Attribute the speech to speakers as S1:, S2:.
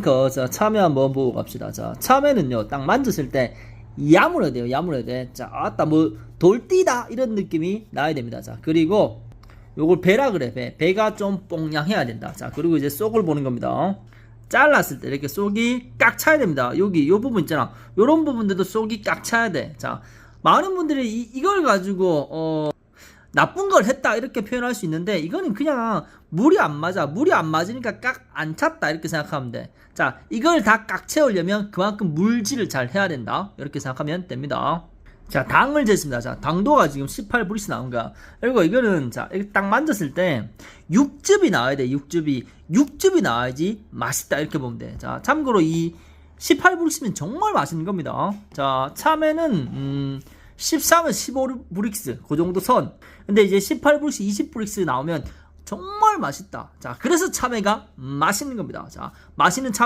S1: 그, 자, 참외 한번 보고 갑시다. 자, 참외는요, 딱 만졌을 때, 야물어야 돼요, 야물어야 돼. 자, 아따, 뭐, 돌띠다! 이런 느낌이 나야 됩니다. 자, 그리고, 요걸 배라 그래, 배. 배가 좀 뽕냥해야 된다. 자, 그리고 이제 쏙을 보는 겁니다. 잘랐을 때 이렇게 쏙이 꽉 차야 됩니다. 여기, 요 부분 있잖아. 요런 부분들도 쏙이 꽉 차야 돼. 자, 많은 분들이 이, 이걸 가지고, 어, 나쁜 걸 했다 이렇게 표현할 수 있는데 이거는 그냥 물이 안 맞아. 물이 안 맞으니까 깍 안 찼다 이렇게 생각하면 돼자 이걸 다 깍 채우려면 그만큼 물질을 잘 해야 된다. 이렇게 생각하면 됩니다. 자 당을 쟀습니다. 자 당도가 지금 18브릭스 나온 거야. 그리고 이거는 자 이렇게 딱 만졌을 때 육즙이 나와야 돼 육즙이. 육즙이 나와야지 맛있다 이렇게 보면 돼자 참고로 이 18브릭스면 정말 맛있는 겁니다. 자 참외는 음 13은 15브릭스 그 정도 선. 근데 이제 18브릭스 20브릭스 나오면 정말 맛있다. 자 그래서 참외가 맛있는 겁니다. 자 맛있는 참